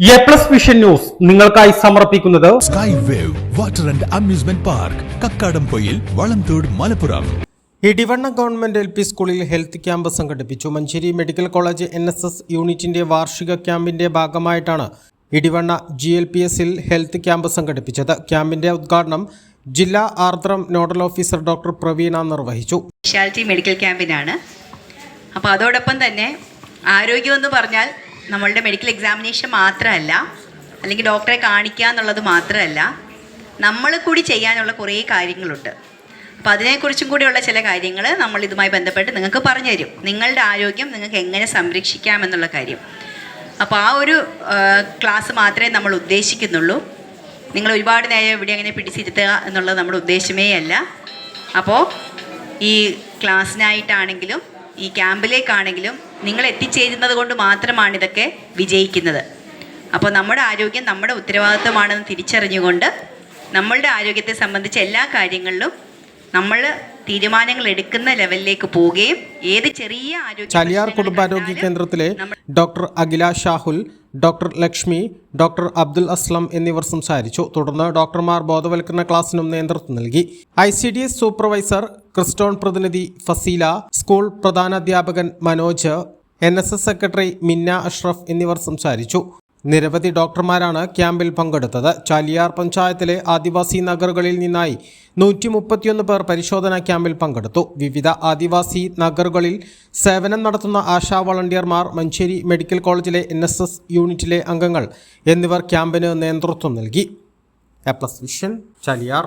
A plus vision news നിങ്ങൾക്കായി സമർപ്പിക്കുന്നത് sky wave water and amusement park Kakkadampoyil Valamthode Malappuram Edivanna government L P സ്കൂളിൽ health camp സംഘടിപ്പിച്ചു. Manjeri medical college N S S യൂണിറ്റിന്റെ വാർഷിക ക്യാമ്പിന്റെ ഭാഗമായിട്ടാണ് Edivanna G L P എസിൽ health camp സംഘടിപ്പിച്ചത്. ക്യാമ്പിന്റെ ഉദ്ഘാടനം ജില്ലാ Aardram nodal officer doctor Praveena നിർവഹിച്ചു. സ്പെഷ്യാലിറ്റി മെഡിക്കൽ ക്യാമ്പിനാണ്. അപ്പോൾ അതോടൊപ്പം തന്നെ ആരോഗ്യമെന്ന് പറഞ്ഞാൽ നമ്മളുടെ മെഡിക്കൽ എക്സാമിനേഷൻ മാത്രമല്ല അല്ലെങ്കിൽ ഡോക്ടറെ കാണിക്കുക എന്നുള്ളത് മാത്രമല്ല നമ്മൾ കൂടി ചെയ്യാനുള്ള കുറേ കാര്യങ്ങളുണ്ട്. അപ്പോൾ അതിനെക്കുറിച്ചും കൂടിയുള്ള ചില കാര്യങ്ങൾ നമ്മൾ ഇതുമായി ബന്ധപ്പെട്ട് നിങ്ങൾക്ക് പറഞ്ഞു തരും നിങ്ങളുടെ ആരോഗ്യം നിങ്ങൾക്ക് എങ്ങനെ സംരക്ഷിക്കാം എന്നുള്ള കാര്യം. അപ്പോൾ ആ ഒരു ക്ലാസ് മാത്രമേ നമ്മൾ ഉദ്ദേശിക്കുന്നുള്ളൂ. നിങ്ങൾ ഒരുപാട് നേരം ഇവിടെ അങ്ങനെ പിടിച്ചിരുത്തുക എന്നുള്ളത് നമ്മുടെ ഉദ്ദേശമേ അല്ല. അപ്പോൾ ഈ ക്ലാസ്സിനായിട്ടാണെങ്കിലും ഈ ക്യാമ്പിലേക്കാണെങ്കിലും നിങ്ങൾ എത്തിച്ചേരുന്നത് കൊണ്ട് മാത്രമാണ് ഇതൊക്കെ വിജയിക്കുന്നത്. അപ്പോൾ നമ്മുടെ ആരോഗ്യം നമ്മുടെ ഉത്തരവാദിത്വമാണെന്ന് തിരിച്ചറിഞ്ഞുകൊണ്ട് നമ്മളുടെ ആരോഗ്യത്തെ സംബന്ധിച്ച എല്ലാ കാര്യങ്ങളിലും നമ്മൾ തീരുമാനങ്ങൾ എടുക്കുന്ന ലെവലിലേക്ക് പോവുകയും ഏത് ചെറിയ ആരോഗ്യ ചാലിയാർ കുടുംബാരോഗ്യ കേന്ദ്രത്തിലെ doctor Akhila Shahul doctor Lakshmi doctor Abdul Aslam എന്നിവർ സംസാരിച്ചു. തുടർന്ന് ഡോക്ടർമാർ ബോധവൽക്കരണ ക്ലാസ്സിനും നേതൃത്വം നൽകി. I C D S supervisor Christon പ്രതിനിധി Faseela school പ്രധാനാധ്യാപകൻ Manoj N S S secretary Minna Ashraf എന്നിവർ സംസാരിച്ചു. നിരവധി ഡോക്ടർമാരാണ് ക്യാമ്പിൽ പങ്കെടുത്തത്. ചാലിയാർ പഞ്ചായത്തിലെ ആദിവാസി നഗറുകളിൽ നിന്നായി നൂറ്റി മുപ്പത്തിയൊന്ന് പേർ പരിശോധനാ ക്യാമ്പിൽ പങ്കെടുത്തു. വിവിധ ആദിവാസി നഗറുകളിൽ സേവനം നടത്തുന്ന ആശാ വളണ്ടിയർമാർ മഞ്ചേരി മെഡിക്കൽ കോളേജിലെ എൻ യൂണിറ്റിലെ അംഗങ്ങൾ എന്നിവർ ക്യാമ്പിന് നേതൃത്വം നൽകി. A plus vision Chaliyar.